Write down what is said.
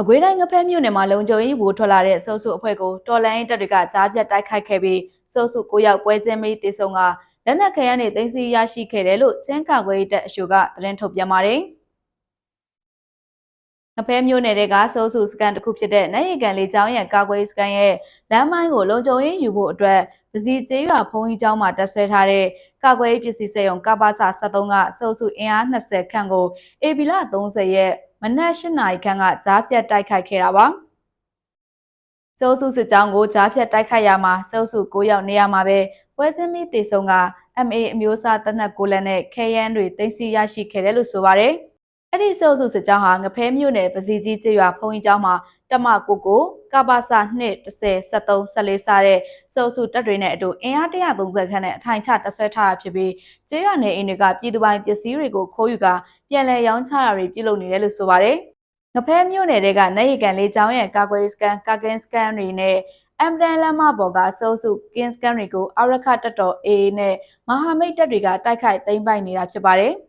မကွေးတိုင်းငဖဲမြို့နယ်မှာလုံခြုံရေးဘူထွက်လာတဲ့စိုးစုအဖွဲ့ကိုတော်လိုင်းတပ်တွေကကြားပြတ်တိုက်ခိုက်ခဲ့ပြီးစိုးစုကိုရောက်ပွဲချင်းမေးတေဆုံကလက်နက်ခဲယမ်းတွေတင်စီရရှိခဲ့တယ်လို့ချင်းကာကွယ်ရေးတပ်အရှိုကသတင်းထုတ်ပြန်ပါတယ်။ငဖဲမြို့နယ်တွေကစိုးစုစကန်တစ်ခုဖြစ်တဲ့နိုင်ရီကန်လေးကျောင်းရဲ့ကာကွယ်ရေးစကန်ရဲ့လမ်းမိုင်းကိုလုံခြုံရေးယူဖို့အတွက်ပစီကျေးရွာဖုံးကြီးကျောင်းမှာတက်ဆွဲထားတဲ့ ကာကွယ်ရေးပစ္စည်းစက်ရုံကပ္ပစာ73ကစိုးစုအင်အား20ခန့်ကိုအေဗီလာ30ရက်မနက်၈နာရီခန့်ကကြားပြတ်တိုက်ခိုက်ခဲ့တာပါ။စိုးစုစစ်ကြောင်းကိုကြားဖြတ်တိုက်ခိုက်ရမှာစိုးစု9ယောက်နေရာမှာပဲပွဲချင်းမီတေဆုံက MA အမျိုးအစားတနက်ကိုလက်နဲ့ခဲယမ်းတွေတင်စီရရှိခဲ့တယ်လို့ဆိုပါတယ်။ အဲ့ဒီစိုးစုစစ်ကြောင်းဟာငဖဲမြို့နယ်ပစီကြီးကျေးရွာဖုံကြီးကျောင်းမှာတမကိုကိုကဘာစာ2 10 73 14စတဲ့စုပ်စုတပ်တွေနဲ့အတူအင်အား130ခန့်နဲ့အထိုင်ချတပ်ဆွဲထားတာဖြစ်ပြီးကျေးရွာနယ်အင်းတွေကပြည်သူပိုင်ပစ္စည်းတွေကိုခိုးယူကပြန်လည်ရောင်းချတာတွေပြုလုပ်နေတယ်လို့ဆိုပါတယ်။ငဖဲမြို့နယ်တွေကနိုင်ရီကန်လေးကျောင်းရဲ့ကာကွယ်စကန်ကာကင်စကန်တွေနဲ့အမ်ပဒန်လမ်းမပေါ်ကစုပ်စုကင်းစကန်တွေကိုအရခတ်တပ်တော် AA နဲ့မဟာမိတ်တပ်တွေကတိုက်ခိုက်သိမ်းပိုက်နေတာဖြစ်ပါတယ်။